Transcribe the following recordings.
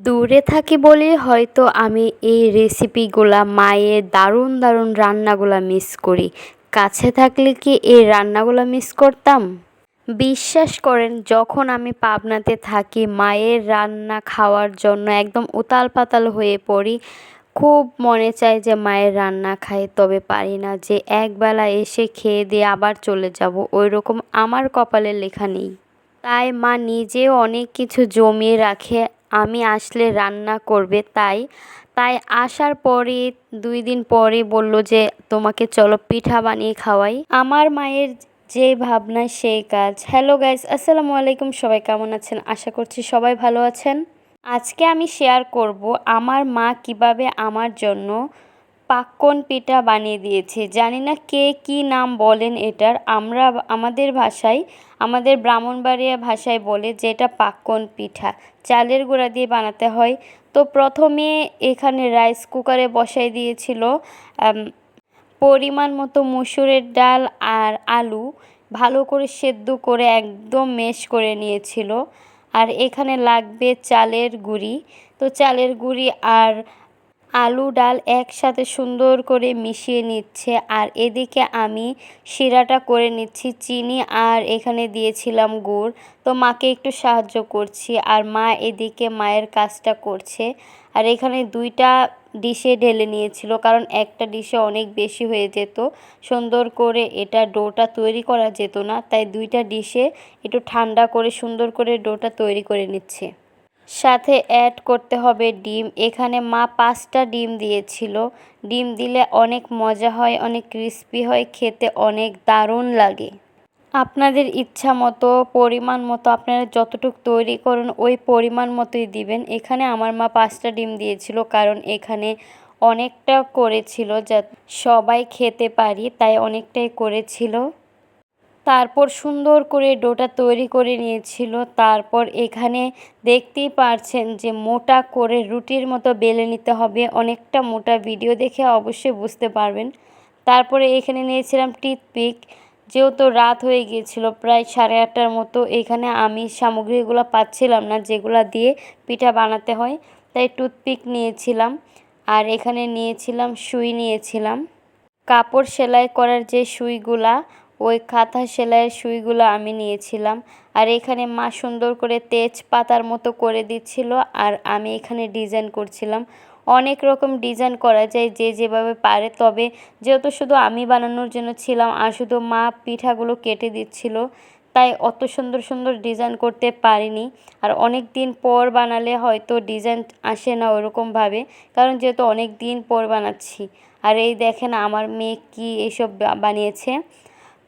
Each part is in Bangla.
দূরে থাকি বলে হয়তো আমি এই রেসিপিগুলা মায়ের দারুণ দারুণ রান্নাগুলা মিস করি। কাছে থাকলে কি এই রান্নাগুলা মিস করতাম? বিশ্বাস করেন, যখন আমি পাবনাতে থাকি, মায়ের রান্না খাওয়ার জন্য একদম উতাল পাতাল হয়ে পড়ি। খুব মনে চায় যে মায়ের রান্না খাই, তবে পারি না যে একবেলা এসে খেয়ে দিয়ে আবার চলে যাব। ওই রকম আমার কপালে লেখা নেই। তাই মা নিজেও অনেক কিছু জমিয়ে রাখে। আমি আসলে রান্না করবে তাই। তাই আসার পরে, দুই দিন পরে বলল যে, তোমাকে চলো পিঠা বানিয়ে খাওয়াই। আমার মায়ের যে ভাবনা সেই কাজ। হ্যালো গাইজ আসসালামু আলাইকুম। সবাই কেমন আছেন? আশা করছি সবাই ভালো আছেন। আজকে আমি শেয়ার করব আমার মা কীভাবে আমার জন্য পাক্কন পিঠা বানিয়ে দিয়েছে। জানি না কে কি নাম বলেন এটার। আমরা আমাদের ভাষায়, আমাদের ব্রাহ্মণবাড়িয়া ভাষায় বলে যে এটা পাক্কন পিঠা। চালের গুঁড়া দিয়ে বানাতে হয়। তো প্রথমে এখানে রাইস কুকারে বসাই দিয়েছিল পরিমাণ মতো মুসুরের ডাল আর আলু ভালো করে সেদ্ধ করে একদম মেশ করে নিয়েছিল। আর এখানে লাগবে চালের গুঁড়ি। তো চালের গুঁড়ি আর আলু ডাল একসাথে সুন্দর করে মিশিয়ে নিচ্ছে। আর এদিকে আমি শিরাটা করে নিচ্ছি, চিনি, আর এখানে দিয়েছিলাম গুড়। তো মাকে একটু সাহায্য করছি, আর মা এদিকে মায়ের কাজটা করছে। আর এখানে দুইটা ডিশে ঢেলে নিয়েছিল, কারণ একটা ডিশে অনেক বেশি হয়ে যেত। সুন্দর করে এটা ডোটা তৈরি করা যেত না, তাই দুইটা ডিশে একটু ঠান্ডা করে সুন্দর করে ডোটা তৈরি করে নিচ্ছে। সাথে অ্যাড করতে হবে ডিম। এখানে মা পাঁচটা ডিম দিয়েছিল। ডিম দিলে অনেক মজা হয়, অনেক ক্রিস্পি হয়, খেতে অনেক দারুণ লাগে। আপনাদের ইচ্ছা মতো, পরিমাণ মতো আপনারা যতটুকু তৈরি করুন, ওই পরিমাণ মতোই দিবেন। এখানে আমার মা পাঁচটা ডিম দিয়েছিল কারণ এখানে অনেকটা করেছিল যা সবাই খেতে পারি, তাই অনেকটাই করেছিল। তারপর সুন্দর করে ডোটা তৈরি করে নিয়েছিল। তারপর এখানে দেখতেই পারছেন যে মোটা করে রুটির মতো বেলে নিতে হবে। অনেকটা মোটা ভিডিও দেখে অবশ্যই বুঝতে পারবেন। তারপরে এখানে নিয়েছিলাম টিথপিক। যেহেতু রাত হয়ে গিয়েছিল, প্রায় সাড়ে আটটার মতো, এখানে আমি সামগ্রীগুলো পাচ্ছিলাম না, যেগুলো দিয়ে পিঠা বানাতে হয়, তাই টুথপিক নিয়েছিলাম। আর এখানে নিয়েছিলাম, সুই নিয়েছিলাম। কাপড় সেলাই করার যে সুইগুলা ওই কাঁথা সেলাইয়ের সুইগুলো আমি নিয়েছিলাম। আর এখানে মা সুন্দর করে তেজপাতার মতো করে দিচ্ছিল আর আমি এখানে ডিজাইন করছিলাম। অনেক রকম ডিজাইন করা যায় যে যেভাবে পারে, তবে যেহেতু শুধু আমি বানানোর জন্য ছিলাম আর শুধু মা পিঠাগুলো কেটে দিচ্ছিল, তাই অত সুন্দর সুন্দর ডিজাইন করতে পারিনি। আর অনেক দিন পর বানালে হয়তো ডিজাইন আসে না ওরকমভাবে, কারণ যেহেতু অনেক দিন পর বানাচ্ছি। আর এই দেখেন আমার মেয়ে কি এইসব বানিয়েছে।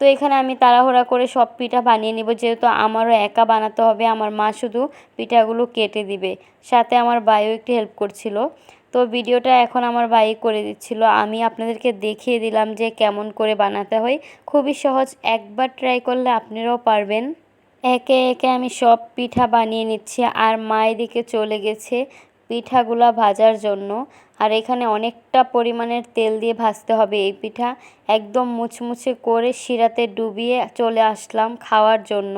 তো এখানে আমি তাড়াহুড়া করে সব পিঠা বানিয়ে নিব। যেহেতু আমারও একা বানাতে হবে, আমার মা শুধু পিঠাগুলো কেটে দিবে। সাথে আমার ভাইও একটু হেল্প করছিল। তো ভিডিওটা এখন আমার ভাই করে দিচ্ছিল। আমি আপনাদেরকে দেখিয়ে দিলাম যে কেমন করে বানাতে হয়। খুবই সহজ, একবার ট্রাই করলে আপনারাও পারবেন। একে একে আমি সব পিঠা বানিয়ে নিচ্ছি। আর মা এদিকে চলে গেছে পিঠাগুলা ভাজার জন্য। আর এখানে অনেকটা পরিমাণের তেল দিয়ে ভাজতে হবে এই পিঠা। একদম মুচমুচে করে শিরাতে ডুবিয়ে চলে আসলাম খাওয়ার জন্য।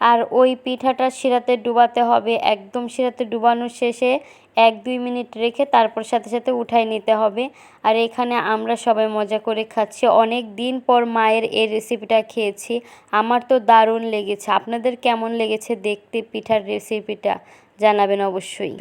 আর ওই পিঠাটা শিরাতে ডুবাতে হবে, একদম শিরাতে ডুবানোর শেষে এক দুই মিনিট রেখে তারপর সাথে সাথে উঠাই নিতে হবে। আর এখানে আমরা সবাই মজা করে খাচ্ছি। অনেক দিন পর মায়ের এই রেসিপিটা খেয়েছি। আমার তো দারুণ লেগেছে। আপনাদের কেমন লেগেছে দেখতে পিঠার রেসিপিটা জানাবেন অবশ্যই।